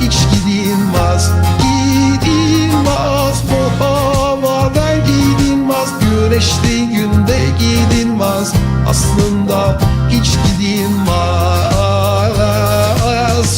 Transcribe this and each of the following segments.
hiç gidilmez. Gidilmez Bu havada gidilmez. Güneşli günde gidilmez. Aslında hiç gidilmez.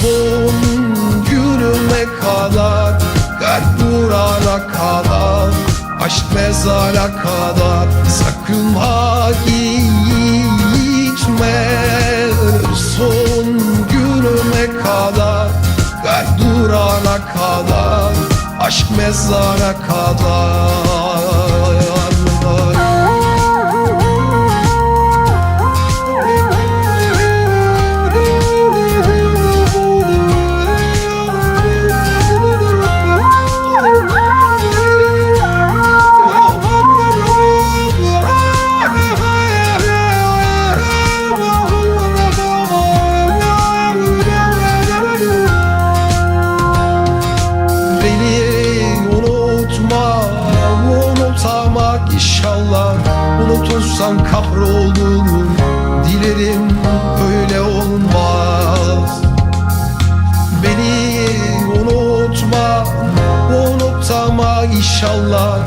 Son günüme kadar Kalp durana kadar Aşk mezara kadar. Sakın ha gitme kadar Aşk mezara kadar Unutursan kahrolun, dilerim öyle olmaz. Beni unutma, unutama inşallah.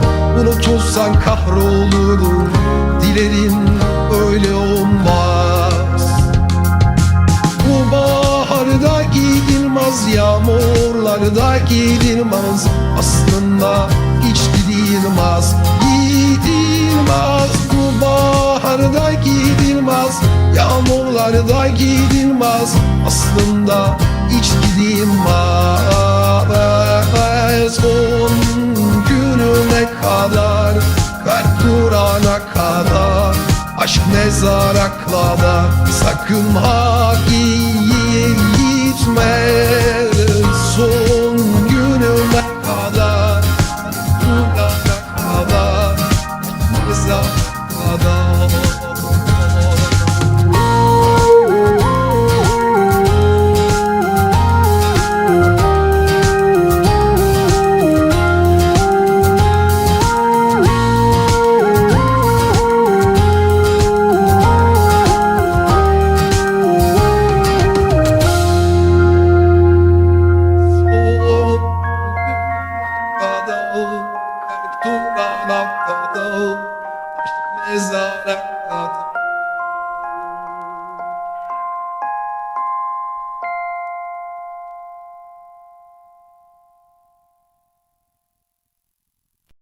Unutursan kahrolun, dilerim öyle olmaz. Bu baharda gidilmez Yağmurlarda gidilmez. Aslında hiç gidilmez Gidilmez baharda gidilmez Yağmurlarda gidilmez. Aslında hiç gidilmez. Son gününe kadar Kalp durana kadar. Aşk mezara kadar. Sakın ha gitme